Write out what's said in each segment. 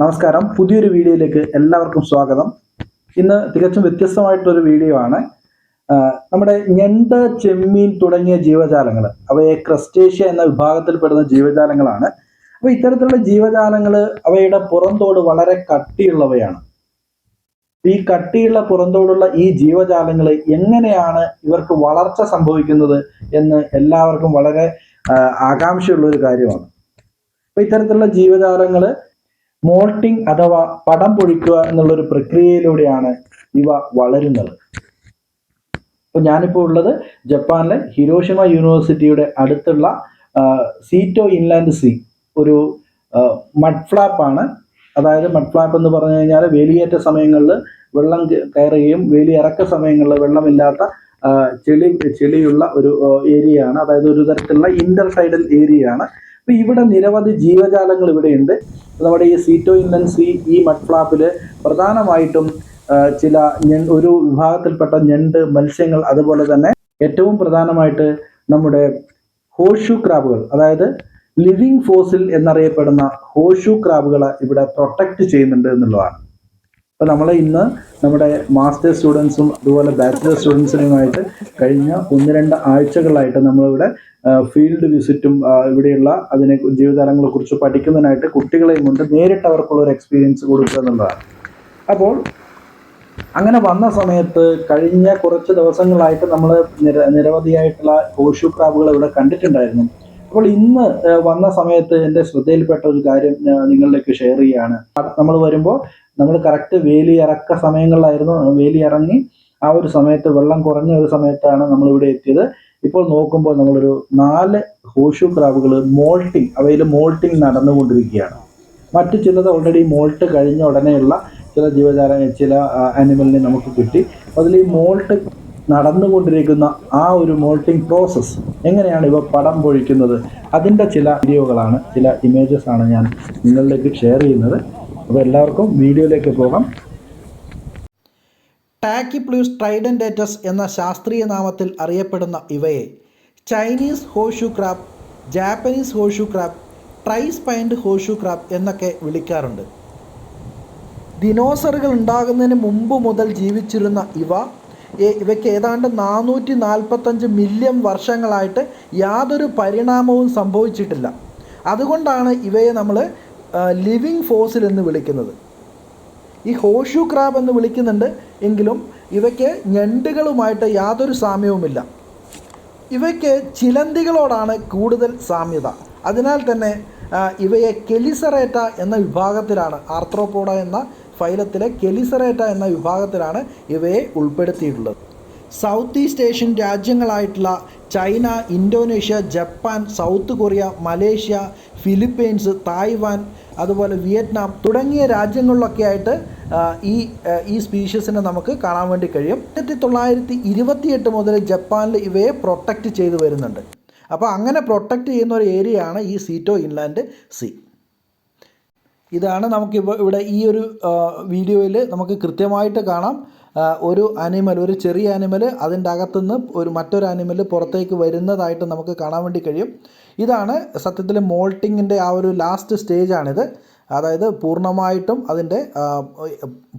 നമസ്കാരം. പുതിയൊരു വീഡിയോയിലേക്ക് എല്ലാവർക്കും സ്വാഗതം. ഇന്ന് തികച്ചും വ്യത്യസ്തമായിട്ടൊരു വീഡിയോ ആണ്. നമ്മുടെ ഞണ്ട് ചെമ്മീൻ തുടങ്ങിയ ജീവജാലങ്ങൾ അവയെ ക്രസ്റ്റേഷ്യ എന്ന വിഭാഗത്തിൽപ്പെടുന്ന ജീവജാലങ്ങളാണ്. അപ്പോൾ ഇത്തരത്തിലുള്ള ജീവജാലങ്ങൾ അവയുടെ പുറന്തോട് വളരെ കട്ടിയുള്ളവയാണ്. ഈ കട്ടിയുള്ള പുറന്തോടുള്ള ഈ ജീവജാലങ്ങൾ എങ്ങനെയാണ് ഇവർക്ക് വളർച്ച സംഭവിക്കുന്നത് എന്ന് എല്ലാവർക്കും വളരെ ആകാംക്ഷയുള്ള ഒരു കാര്യമാണ്. അപ്പോൾ ഇത്തരത്തിലുള്ള ജീവജാലങ്ങൾ മോൾട്ടിംഗ് അഥവാ പടം പൊഴിക്കുക എന്നുള്ളൊരു പ്രക്രിയയിലൂടെയാണ് ഇവ വളരുന്നത്. ഇപ്പൊ ഞാനിപ്പോൾ ഉള്ളത് ജപ്പാനിലെ ഹിരോഷിമ യൂണിവേഴ്സിറ്റിയുടെ അടുത്തുള്ള സീറ്റോ ഇൻലാൻഡ് സീ ഒരു മഡ്ഫ്ലാപ്പാണ്. അതായത് മഡ്ഫ്ലാപ്പ് എന്ന് പറഞ്ഞു കഴിഞ്ഞാൽ വേലിയേറ്റ സമയങ്ങളിൽ വെള്ളം കയറുകയും വേലി ഇറക്ക സമയങ്ങളിൽ വെള്ളമില്ലാത്ത ചെളി ചെളിയുള്ള ഒരു ഏരിയ ആണ് അതായത് ഒരു തരത്തിലുള്ള ഇന്റർ സൈഡൽ ഏരിയ ആണ് അപ്പൊ ഇവിടെ നിരവധി ജീവജാലങ്ങൾ ഇവിടെയുണ്ട്. നമ്മുടെ ഈ സീറ്റോ ഇൻലൻസി ഈ മഡ് ഫ്ലാപ്പിൽ പ്രധാനമായിട്ടും ചില ഒരു വിഭാഗത്തിൽപ്പെട്ട ഞണ്ട് മത്സ്യങ്ങൾ അതുപോലെ തന്നെ ഏറ്റവും പ്രധാനമായിട്ട് നമ്മുടെ ഹോഷു ക്രാബുകൾ അതായത് ലിവിങ് ഫോസിൽ എന്നറിയപ്പെടുന്ന ഹോഷു ക്രാബുകളെ ഇവിടെ പ്രൊട്ടക്റ്റ് ചെയ്യുന്നുണ്ട് എന്നുള്ളതാണ്. അപ്പോൾ നമ്മൾ ഇന്ന് നമ്മുടെ മാസ്റ്റേഴ്സ് സ്റ്റുഡൻസും അതുപോലെ ബാച്ചിലർ സ്റ്റുഡൻസിനുമായിട്ട് കഴിഞ്ഞ ഒന്ന് രണ്ട് ആഴ്ചകളായിട്ട് നമ്മളിവിടെ ഫീൽഡ് വിസിറ്റും ഇവിടെയുള്ള അതിനെ ജീവജാലങ്ങളെ കുറിച്ച് പഠിക്കുന്നതിനായിട്ട് കുട്ടികളെയും കൊണ്ട് നേരിട്ട് അവർക്കുള്ള ഒരു എക്സ്പീരിയൻസ് കൊടുക്കുക എന്നുള്ളതാണ്. അപ്പോൾ അങ്ങനെ വന്ന സമയത്ത് കഴിഞ്ഞ കുറച്ച് ദിവസങ്ങളായിട്ട് നമ്മൾ നിര നിരവധിയായിട്ടുള്ള ഹോഷു ക്രാബുകൾ ഇവിടെ കണ്ടിട്ടുണ്ടായിരുന്നു. അപ്പോൾ ഇന്ന് വന്ന സമയത്ത് എന്റെ ശ്രദ്ധയിൽപ്പെട്ട ഒരു കാര്യം നിങ്ങളിലേക്ക് ഷെയർ ചെയ്യുകയാണ്. നമ്മൾ വരുമ്പോൾ നമ്മൾ കറക്റ്റ് വേലി ഇറക്ക സമയങ്ങളിലായിരുന്നു വേലി ഇറങ്ങി ആ ഒരു സമയത്ത് വെള്ളം കുറഞ്ഞ ഒരു സമയത്താണ് നമ്മൾ ഇവിടെ എത്തിയത്. ഇപ്പോൾ നോക്കുമ്പോൾ നമ്മളൊരു നാല് ഹോഷു ക്രാബുകൾ മോൾട്ടിങ് അവയിൽ മോൾട്ടിങ് നടന്നുകൊണ്ടിരിക്കുകയാണ്. മറ്റു ചിലത് ഓൾറെഡി മോൾട്ട് കഴിഞ്ഞ ഉടനെയുള്ള ചില ജീവജാല ചില ആനിമലിനെ നമുക്ക് കിട്ടി. അതിൽ ഈ മോൾട്ട് നടന്നുകൊണ്ടിരിക്കുന്ന ആ ഒരു മോൾട്ടിംഗ് പ്രോസസ്സ് എങ്ങനെയാണ് ഇവ പടം പൊഴിക്കുന്നത്? അതിന്റെ ചില വീഡിയോകളാണ് ചില ഇമേജസ് ആണ് ഞാൻ നിങ്ങളിലേക്ക് ഷെയർ ചെയ്യുന്നത്. അപ്പോൾ എല്ലാവർക്കും വീഡിയോയിലേക്ക് പോകാം. ടാക്കിപ്ലൂസ് ട്രൈഡന്റേറ്റസ് എന്ന ശാസ്ത്രീയ നാമത്തിൽ അറിയപ്പെടുന്ന ഇവയെ Chinese horseshoe crab Japanese horseshoe crab trispined horseshoe crab എന്നൊക്കെ വിളിക്കാറുണ്ട്. ദിനോസറുകൾ ഉണ്ടാകുന്നതിന് മുമ്പ് മുതൽ ജീവിച്ചിരുന്ന ഇവ ഇവയ്ക്ക് ഏതാണ്ട് നാനൂറ്റി നാൽപ്പത്തഞ്ച് മില്യൺ വർഷങ്ങളായിട്ട് യാതൊരു പരിണാമവും സംഭവിച്ചിട്ടില്ല. അതുകൊണ്ടാണ് ഇവയെ നമ്മൾ ലിവിങ് ഫോസിൽ എന്ന് വിളിക്കുന്നത്. ഈ ഹോഷു ക്രാബ് എന്ന് വിളിക്കുന്നുണ്ട് എങ്കിലും ഇവയ്ക്ക് ഞണ്ടുകളുമായിട്ട് യാതൊരു സാമ്യവുമില്ല. ഇവയ്ക്ക് ചിലന്തികളോടാണ് കൂടുതൽ സാമ്യത. അതിനാൽ തന്നെ ഇവയെ കെലിസറേറ്റ എന്ന വിഭാഗത്തിലാണ് ആർത്രോപോഡ എന്ന ഫൈലത്തിലെ കെലിസറേറ്റ എന്ന വിഭാഗത്തിലാണ് ഇവയെ ഉൾപ്പെടുത്തിയിട്ടുള്ളത്. South east Asian രാജ്യങ്ങളായിട്ടുള്ള China Indonesia Japan South Korea Malaysia Philippines Taiwan അതുപോലെ വിയറ്റ്നാം തുടങ്ങിയ രാജ്യങ്ങളിലൊക്കെ ആയിട്ട് ഈ ഈ സ്പീഷീസിനെ നമുക്ക് കാണാൻ വേണ്ടി കഴിയും. ആയിരത്തി തൊള്ളായിരത്തി ഇരുപത്തിയെട്ട് മുതൽ ജപ്പാനിൽ ഇവയെ പ്രൊട്ടക്റ്റ് ചെയ്തു വരുന്നുണ്ട്. അപ്പോൾ അങ്ങനെ പ്രൊട്ടക്റ്റ് ചെയ്യുന്ന ഒരു ഏരിയയാണ് ഈ സീറ്റോ ഇൻലാൻഡ് സീ. ഇതാണ് നമുക്ക് ഇപ്പോൾ ഇവിടെ ഈ ഒരു വീഡിയോയിൽ നമുക്ക് കൃത്യമായിട്ട് കാണാം. ഒരു അനിമൽ ഒരു ചെറിയ അനിമൽ അതിന്റെ അകത്തുനിന്ന് ഒരു മറ്റൊരു അനിമൽ പുറത്തേക്ക് വരുന്നതായിട്ട് നമുക്ക് കാണാൻ വേണ്ടി കഴിയും. ഇതാണ് സത്യത്തിൽ മോൾട്ടിങ്ങിന്റെ ആ ഒരു ലാസ്റ്റ് സ്റ്റേജാണിത് അതായത് പൂർണമായിട്ടും അതിന്റെ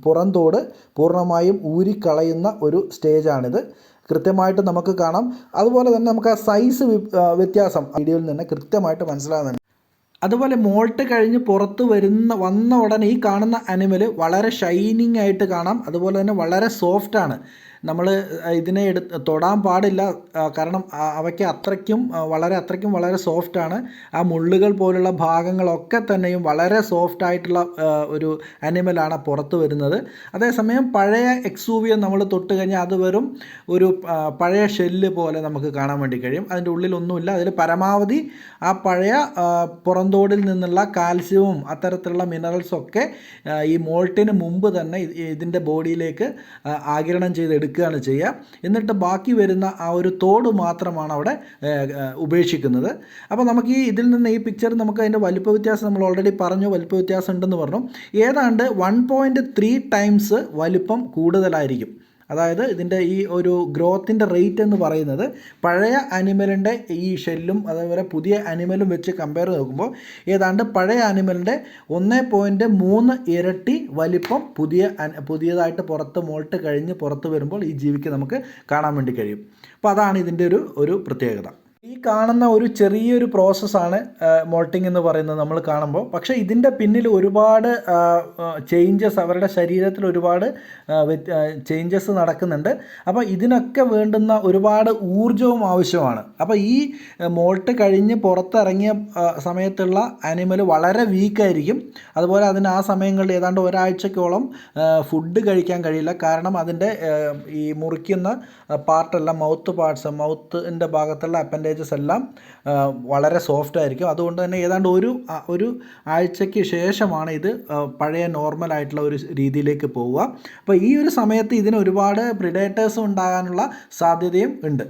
പുറന്തോട് പൂർണമായും ഊരിക്കളയുന്ന ഒരു സ്റ്റേജാണിത് കൃത്യമായിട്ട് നമുക്ക് കാണാം. അതുപോലെ തന്നെ നമുക്ക് ആ സൈസ് വ്യത്യാസം വീഡിയോയിൽ നിന്ന് കൃത്യമായിട്ട് മനസ്സിലാകുന്നുണ്ട്. അതുപോലെ മോൾട്ട് കഴിഞ്ഞ് പുറത്ത് വരുന്ന വന്ന ഉടനെ ഈ കാണുന്ന അനിമൽ വളരെ ഷൈനിങ് ആയിട്ട് കാണാം. അതുപോലെ തന്നെ വളരെ സോഫ്റ്റാണ് നമ്മൾ ഇതിനെ എടു തൊടാൻ പാടില്ല കാരണം അവയ്ക്ക് അത്രയ്ക്കും വളരെ അത്രയ്ക്കും വളരെ സോഫ്റ്റാണ് ആ മുള്ളുകൾ പോലുള്ള ഭാഗങ്ങളൊക്കെ തന്നെയും വളരെ സോഫ്റ്റ് ആയിട്ടുള്ള ഒരു അനിമലാണ് പുറത്ത് വരുന്നത്. അതേസമയം പഴയ എക്സൂവിയെ നമ്മൾ തൊട്ട് കഴിഞ്ഞാൽ അത് വെറും ഒരു പഴയ ഷെല്ല് പോലെ നമുക്ക് കാണാൻ വേണ്ടി കഴിയും. അതിന്റെ ഉള്ളിലൊന്നുമില്ല. അതിൽ പരമാവധി ആ പഴയ പുറന്തോടിൽ നിന്നുള്ള കാൽസ്യവും അത്തരത്തിലുള്ള മിനറൽസും ഒക്കെ ഈ മോൾട്ടിന് മുമ്പ് തന്നെ ഇത് ഇതിന്റെ ബോഡിയിലേക്ക് ആകിരണം ആഗിരണം ചെയ്തെടുക്കുകയാണ് ചെയ്യുക. എന്നിട്ട് ബാക്കി വരുന്ന ആ ഒരു തോട് മാത്രമാണ് അവിടെ ഉപേക്ഷിക്കുന്നത്. അപ്പോൾ നമുക്ക് ഈ ഇതിൽ നിന്ന് ഈ പിക്ചർ നമുക്ക് അതിന്റെ വലിപ്പ വ്യത്യാസം നമ്മൾ ഓൾറെഡി പറഞ്ഞു. വലിപ്പ വ്യത്യാസം ഉണ്ടെന്ന് പറഞ്ഞു. ഏതാണ്ട് വൺ ടൈംസ് വലിപ്പം കൂടുതലായിരിക്കും. അതായത് ഇതിന്റെ ഈ ഒരു ഗ്രോത്തിന്റെ റേറ്റ് എന്ന് പറയുന്നത് പഴയ അനിമലിന്റെ ഈ ഷെല്ലും അതേപോലെ പുതിയ അനിമലും വെച്ച് കമ്പയർ നോക്കുമ്പോൾ ഏതാണ്ട് പഴയ അനിമലിന്റെ ഒന്ന് പോയിന്റ് മൂന്ന് ഇരട്ടി വലിപ്പം പുതിയ പുതിയതായിട്ട് പുറത്ത് മോൾട്ട് കഴിഞ്ഞ് പുറത്ത് വരുമ്പോൾ ഈ ജീവിക്ക് നമുക്ക് കാണാൻ വേണ്ടി കഴിയും. അപ്പോൾ അതാണ് ഇതിന്റെ ഒരു ഒരു പ്രത്യേകത. കാണുന്ന ഒരു ചെറിയൊരു പ്രോസസ്സാണ് മോൾട്ടിംഗ് എന്ന് പറയുന്നത് നമ്മൾ കാണുമ്പോൾ. പക്ഷേ ഇതിന്റെ പിന്നിൽ ഒരുപാട് ചേഞ്ചസ് അവരുടെ ശരീരത്തിൽ ഒരുപാട് ചേഞ്ചസ് നടക്കുന്നുണ്ട്. അപ്പോൾ ഇതിനൊക്കെ വേണ്ടുന്ന ഒരുപാട് ഊർജവും ആവശ്യമാണ്. അപ്പോൾ ഈ മോൾട്ട് കഴിഞ്ഞ് പുറത്തിറങ്ങിയ സമയത്തുള്ള അനിമൽ വളരെ വീക്കായിരിക്കും. അതുപോലെ അതിന് ആ സമയങ്ങളിൽ ഏതാണ്ട് ഒരാഴ്ചക്കോളം ഫുഡ് കഴിക്കാൻ കഴിയില്ല. കാരണം അതിന്റെ ഈ മുറിക്കുന്ന പാർട്ടെല്ലാം മൗത്ത് പാർട്സ് മൗത്തിന്റെ ഭാഗത്തുള്ള അപ്പൻഡേജസ് എല്ലാം വളരെ സോഫ്റ്റ് ആയിരിക്കും. അതുകൊണ്ട് തന്നെ ഏതാണ്ട് ഒരു ഒരു ആഴ്ചയ്ക്ക് ശേഷമാണ് ഇത് പഴയ നോർമൽ ആയിട്ടുള്ള ഒരു രീതിയിലേക്ക് പോവുക. അപ്പോൾ ഈ ഒരു സമയത്ത് ഇതിന് ഒരുപാട് പ്രിഡേറ്റേഴ്സ് ഉണ്ടാകാനുള്ള സാധ്യതയും ഉണ്ട്.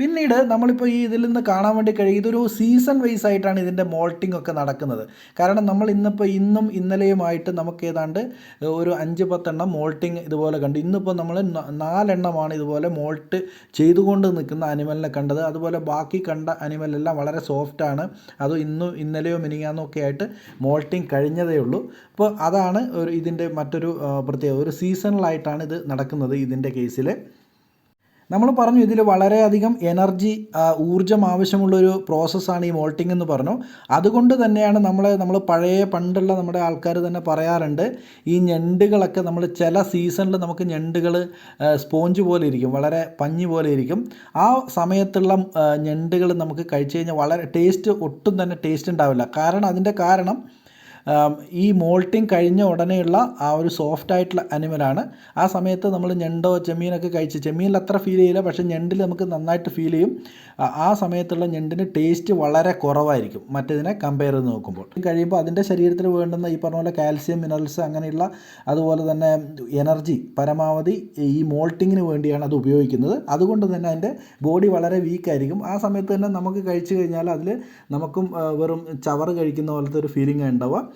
പിന്നീട് നമ്മളിപ്പോൾ ഈ ഇതിൽ നിന്ന് കാണാൻ വേണ്ടി കഴിയും. ഇതൊരു സീസൺ വൈസ് ആയിട്ടാണ് ഇതിന്റെ മോൾട്ടിംഗ് ഒക്കെ നടക്കുന്നത്. കാരണം നമ്മൾ ഇന്നിപ്പോൾ ഇന്നും ഇന്നലെയുമായിട്ട് നമുക്ക് ഏതാണ്ട് ഒരു അഞ്ച് പത്തെണ്ണം മോൾട്ടിംഗ് ഇതുപോലെ കണ്ടു. ഇന്നിപ്പോൾ നമ്മൾ നാലെണ്ണമാണ് ഇതുപോലെ മോൾട്ട് ചെയ്തുകൊണ്ട് നിൽക്കുന്ന അനിമലിനെ കണ്ടത്. അതുപോലെ ബാക്കി കണ്ട അനിമലെല്ലാം വളരെ സോഫ്റ്റാണ് അത് ഇന്നും ഇന്നലെയോ മിനിങ്ങാന്നോ ഒക്കെ ആയിട്ട് മോൾട്ടിംഗ് കഴിഞ്ഞതേ ഉള്ളൂ. അപ്പോൾ അതാണ് ഒരു ഇതിന്റെ മറ്റൊരു പ്രത്യേകത. ഒരു സീസണലായിട്ടാണ് ഇത് നടക്കുന്നത് ഇതിന്റെ കേസിൽ നമ്മൾ പറഞ്ഞു ഇതിൽ വളരെയധികം എനർജി ഊർജം ഊർജം ആവശ്യമുള്ളൊരു പ്രോസസ്സാണ് ഈ മോൾട്ടിംഗ് എന്ന് പറഞ്ഞു. അതുകൊണ്ട് തന്നെയാണ് നമ്മൾ നമ്മൾ പഴയ പണ്ടുള്ള നമ്മുടെ ആൾക്കാർ തന്നെ പറയാറുണ്ട് ഈ ഞണ്ടുകളൊക്കെ നമ്മൾ ചില സീസണിൽ നമുക്ക് ഞണ്ടുകൾ സ്പോഞ്ച് പോലെ ഇരിക്കും വളരെ പഞ്ഞി പോലെ ഇരിക്കും. ആ സമയത്തുള്ള ഞണ്ടുകൾ നമുക്ക് കഴിച്ചു കഴിഞ്ഞാൽ വളരെ ടേസ്റ്റ് ഒട്ടും തന്നെ ടേസ്റ്റ് ഉണ്ടാവില്ല. കാരണം അതിന്റെ കാരണം ഈ മോൾട്ടിങ് കഴിഞ്ഞ ഉടനെയുള്ള ആ ഒരു സോഫ്റ്റ് ആയിട്ടുള്ള അനിമലാണ് ആ സമയത്ത് നമ്മൾ ഞണ്ടോ ചെമ്മീനൊക്കെ കഴിച്ച് ചെമ്മീനിൽ അത്ര ഫീൽ ചെയ്യില്ല പക്ഷേ ഞണ്ടിൽ നമുക്ക് നന്നായിട്ട് ഫീൽ ചെയ്യും. ആ- സമയത്തുള്ള ഞണ്ടിന് ടേസ്റ്റ് വളരെ കുറവായിരിക്കും. മറ്റേതിനെ കമ്പയർ ചെയ്ത് നോക്കുമ്പോൾ. കഴിയുമ്പോൾ അതിന്റെ ശരീരത്തിൽ വേണ്ടുന്ന ഈ പറഞ്ഞ പോലെ കാൽസ്യം മിനറൽസ് അങ്ങനെയുള്ള അതുപോലെ തന്നെ എനർജി പരമാവധി ഈ മോൾട്ടിങ്ങിന് വേണ്ടിയാണ് അത് ഉപയോഗിക്കുന്നത്. അതുകൊണ്ട് തന്നെ അതിന്റെ ബോഡി വളരെ വീക്കായിരിക്കും ആ സമയത്ത് തന്നെ നമുക്ക് കഴിച്ചു കഴിഞ്ഞാൽ അതിൽ നമുക്കും വെറും ചവറ് കഴിക്കുന്ന പോലത്തെ ഒരു ഫീലിംഗ് ഉണ്ടാവുക.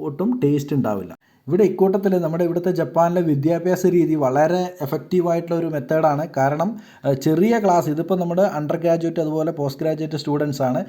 ഒട്ടും ടേസ്റ്റ് ഉണ്ടാവില്ല. ഇവിടെ ഇക്കൂട്ടത്തിൽ നമ്മുടെ ഇവിടുത്തെ ജപ്പാനിലെ വിദ്യാഭ്യാസ രീതി വളരെ എഫക്റ്റീവായിട്ടുള്ള ഒരു മെത്തേഡാണ് കാരണം ചെറിയ ക്ലാസ് ഇതിപ്പോൾ നമ്മുടെ അണ്ടർ ഗ്രാജുവേറ്റ് അതുപോലെ പോസ്റ്റ് ഗ്രാജുവേറ്റ് സ്റ്റുഡൻസ് ആണ്.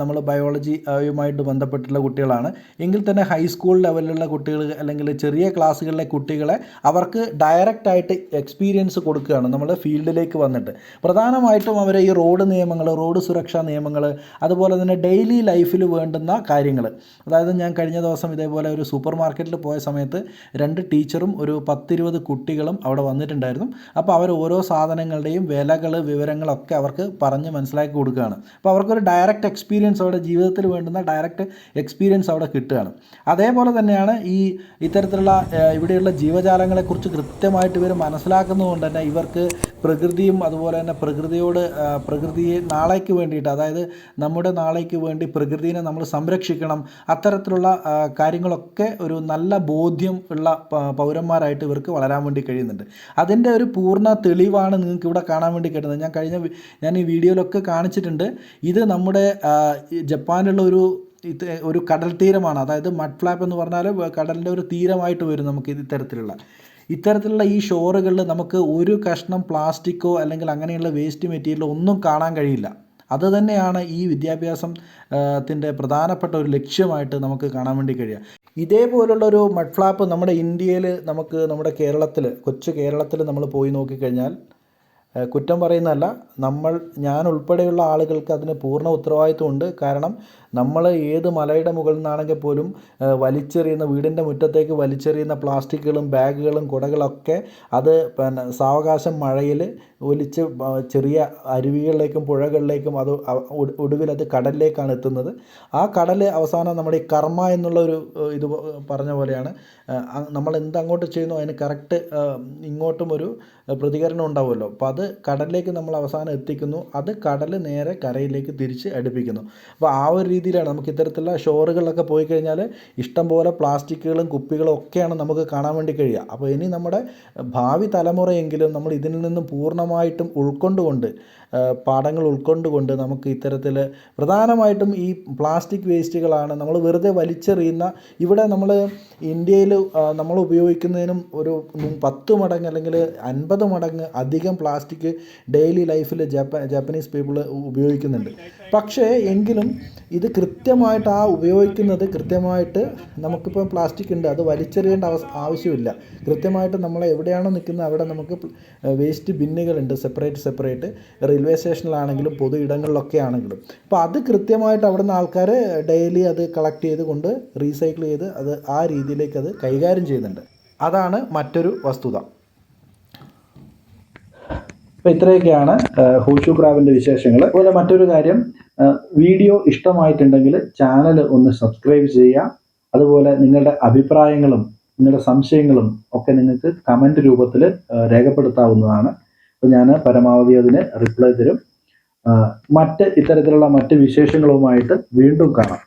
നമ്മൾ ബയോളജിയുമായിട്ട് ബന്ധപ്പെട്ടുള്ള കുട്ടികളാണ്. എങ്കിൽ തന്നെ ഹൈസ്കൂൾ ലെവലിലുള്ള കുട്ടികൾ അല്ലെങ്കിൽ ചെറിയ ക്ലാസ്സുകളിലെ കുട്ടികളെ അവർക്ക് ഡയറക്റ്റ് ആയിട്ട് എക്സ്പീരിയൻസ് കൊടുക്കുകയാണ് നമ്മൾ ഫീൽഡിലേക്ക് വന്നിട്ട്. പ്രധാനമായിട്ടും അവരെ ഈ റോഡ് നിയമങ്ങൾ റോഡ് സുരക്ഷാ നിയമങ്ങൾ അതുപോലെ തന്നെ ഡെയിലി ലൈഫിൽ വേണ്ടുന്ന കാര്യങ്ങൾ അതായത് ഞാൻ കഴിഞ്ഞ ദിവസം ഇതേപോലെ ഒരു സൂപ്പർ മാർക്കറ്റിൽ പോയ സമയത്ത് രണ്ട് ടീച്ചറും ഒരു പത്തിരുപത് കുട്ടികളും അവിടെ വന്നിട്ടുണ്ടായിരുന്നു. അപ്പോൾ അവർ ഓരോ സാധനങ്ങളുടെയും വിലകൾ വിവരങ്ങളൊക്കെ അവർക്ക് പറഞ്ഞ് മനസ്സിലാക്കി കൊടുക്കുകയാണ്. അപ്പോൾ അവർക്കൊരു ഡയറക്റ്റ് എക്സ്പീരിയൻസ് അവിടെ ജീവിതത്തിൽ വേണ്ടുന്ന ഡയറക്റ്റ് എക്സ്പീരിയൻസ് അവിടെ കിട്ടുകയാണ്. അതേപോലെ തന്നെയാണ് ഈ ഇത്തരത്തിലുള്ള ഇവിടെയുള്ള ജീവജാലങ്ങളെക്കുറിച്ച് കൃത്യമായിട്ട് ഇവർ മനസ്സിലാക്കുന്നതുകൊണ്ട് തന്നെ ഇവർക്ക് പ്രകൃതിയും അതുപോലെ തന്നെ പ്രകൃതിയോട് പ്രകൃതിയെ നാളേക്ക് വേണ്ടിയിട്ട് അതായത് നമ്മുടെ നാളേക്ക് വേണ്ടി പ്രകൃതിയെ നമ്മൾ സംരക്ഷിക്കണം അത്തരത്തിലുള്ള കാര്യങ്ങളൊക്കെ ഒരു നല്ല ബോധ്യം ഉള്ള പൗരന്മാരായിട്ട് ഇവർക്ക് വളരാൻ വേണ്ടി കഴിയുന്നുണ്ട്. അതിന്റെ ഒരു പൂർണ തെളിവാണ് നിങ്ങൾക്ക് ഇവിടെ കാണാൻ വേണ്ടി കിട്ടുന്നത്. ഞാൻ കഴിഞ്ഞ ഞാൻ ഈ വീഡിയോയിലൊക്കെ കാണിച്ചിട്ടുണ്ട്. ഇത് നമ്മുടെ ജപ്പാനിലുള്ള ഒരു ഇത് ഒരു കടൽ തീരമാണ്. അതായത് മഡ് ഫ്ലാപ്പ് എന്ന് പറഞ്ഞാൽ കടലിന്റെ ഒരു തീരമായിട്ട് വരും നമുക്ക് ഇത് ഇത്തരത്തിലുള്ള. ഇത്തരത്തിലുള്ള ഈ ഷോറുകളിൽ നമുക്ക് ഒരു കഷ്ണം പ്ലാസ്റ്റിക്കോ അല്ലെങ്കിൽ അങ്ങനെയുള്ള വേസ്റ്റ് മെറ്റീരിയലോ ഒന്നും കാണാൻ കഴിയില്ല. അത് തന്നെയാണ് ഈ വിദ്യാഭ്യാസം ത്തിന്റെ പ്രധാനപ്പെട്ട ഒരു ലക്ഷ്യമായിട്ട് നമുക്ക് കാണാൻ വേണ്ടി കഴിയുക. ഇതേപോലുള്ള ഒരു മഡ് ഫ്ലാപ്പ് നമ്മുടെ ഇന്ത്യയിൽ നമുക്ക് നമ്മുടെ കേരളത്തിൽ കൊച്ചു കേരളത്തിൽ നമ്മൾ പോയി നോക്കിക്കഴിഞ്ഞാൽ കുറ്റം പറയുന്നതല്ല. നമ്മൾ ഞാൻ ഉൾപ്പെടെയുള്ള ആളുകൾക്ക് അതിന് പൂർണ ഉത്തരവാദിത്വമുണ്ട് കാരണം നമ്മൾ ഏത് മലയുടെ മുകളിൽ നിന്നാണെങ്കിൽ പോലും വലിച്ചെറിയുന്ന വീടിന്റെ മുറ്റത്തേക്ക് വലിച്ചെറിയുന്ന പ്ലാസ്റ്റിക്കുകളും ബാഗുകളും കുടകളൊക്കെ അത് പിന്നെ സാവകാശം മഴയിൽ ഒലിച്ച് ചെറിയ അരുവികളിലേക്കും പുഴകളിലേക്കും അത് ഒടുവിൽ അത് കടലിലേക്കാണ് എത്തുന്നത്. ആ കടൽ അവസാനം നമ്മുടെ ഈ കർമ്മ എന്നുള്ള ഒരു ഇത് പറഞ്ഞ പോലെയാണ്. നമ്മൾ എന്തങ്ങോട്ട് ചെയ്യുന്നു അതിന് കറക്റ്റ് ഇങ്ങോട്ടും ഒരു പ്രതികരണം ഉണ്ടാവുമല്ലോ. അപ്പോൾ അത് കടലിലേക്ക് നമ്മൾ അവസാനം എത്തിക്കുന്നു. അത് കടൽ നേരെ കരയിലേക്ക് തിരിച്ച് അടുപ്പിക്കുന്നു. അപ്പോൾ ആ ഒരു രീതിയിലാണ് നമുക്ക് ഇത്തരത്തിലുള്ള ഷോറുകളിലൊക്കെ പോയി കഴിഞ്ഞാൽ ഇഷ്ടംപോലെ പ്ലാസ്റ്റിക്കുകളും കുപ്പികളും ഒക്കെയാണ് നമുക്ക് കാണാൻ വേണ്ടി കഴിയുക. അപ്പോൾ ഇനി നമ്മുടെ ഭാവി തലമുറയെങ്കിലും നമ്മൾ ഇതിൽ നിന്നും പൂർണമായിട്ടും ഉൾക്കൊണ്ടുകൊണ്ട് പാഠങ്ങൾ ഉൾക്കൊണ്ടുകൊണ്ട് നമുക്ക് ഇത്തരത്തിൽ പ്രധാനമായിട്ടും ഈ പ്ലാസ്റ്റിക് വേസ്റ്റുകളാണ് നമ്മൾ വെറുതെ വലിച്ചെറിയുന്ന ഇവിടെ നമ്മൾ ഇന്ത്യയിൽ നമ്മൾ ഉപയോഗിക്കുന്നതിനും ഒരു പത്ത് മടങ്ങ് അല്ലെങ്കിൽ അൻപത് മടങ്ങ് അധികം പ്ലാസ്റ്റിക് ഡെയിലി ലൈഫിൽ ജപ്പ ജാപ്പനീസ് പീപ്പിൾ ഉപയോഗിക്കുന്നുണ്ട്. പക്ഷേ എങ്കിലും ഇത് കൃത്യമായിട്ട് ആ ഉപയോഗിക്കുന്നത് കൃത്യമായിട്ട് നമുക്കിപ്പോൾ പ്ലാസ്റ്റിക് ഉണ്ട്. അത് വലിച്ചെറിയേണ്ട അവ ആവശ്യമില്ല. കൃത്യമായിട്ട് നമ്മൾ എവിടെയാണോ നിൽക്കുന്നത് അവിടെ നമുക്ക് വേസ്റ്റ് ബിന്നുകളുണ്ട്. Separate separate. റെയിൽവേ സ്റ്റേഷനിലാണെങ്കിലും പൊതു ഇടങ്ങളിലൊക്കെ ആണെങ്കിലും അപ്പോൾ അത് കൃത്യമായിട്ട് അവിടുന്ന് ആൾക്കാർ ഡെയിലി അത് കളക്ട് ചെയ്ത് കൊണ്ട് റീസൈക്കിൾ ചെയ്ത് അത് ആ രീതിയിലേക്ക് അത് കൈകാര്യം ചെയ്യുന്നുണ്ട്. അതാണ് മറ്റൊരു വസ്തുത. അപ്പോൾ ഇത്രയൊക്കെയാണ് ഹൂഷു ക്രാബിന്റെ വിശേഷങ്ങൾ അതുപോലെ മറ്റൊരു കാര്യം വീഡിയോ ഇഷ്ടമായിട്ടുണ്ടെങ്കിൽ ചാനൽ ഒന്ന് സബ്സ്ക്രൈബ് ചെയ്യുക. അതുപോലെ നിങ്ങളുടെ അഭിപ്രായങ്ങളും നിങ്ങളുടെ സംശയങ്ങളും ഒക്കെ നിങ്ങൾക്ക് കമന്റ് രൂപത്തിൽ രേഖപ്പെടുത്താവുന്നതാണ്. അപ്പോൾ ഞാൻ പരമാവധി അതിന് റിപ്ലൈ തരും. മറ്റ് ഇത്തരത്തിലുള്ള മറ്റ് വിശേഷങ്ങളുമായിട്ട് വീണ്ടും കാണാം.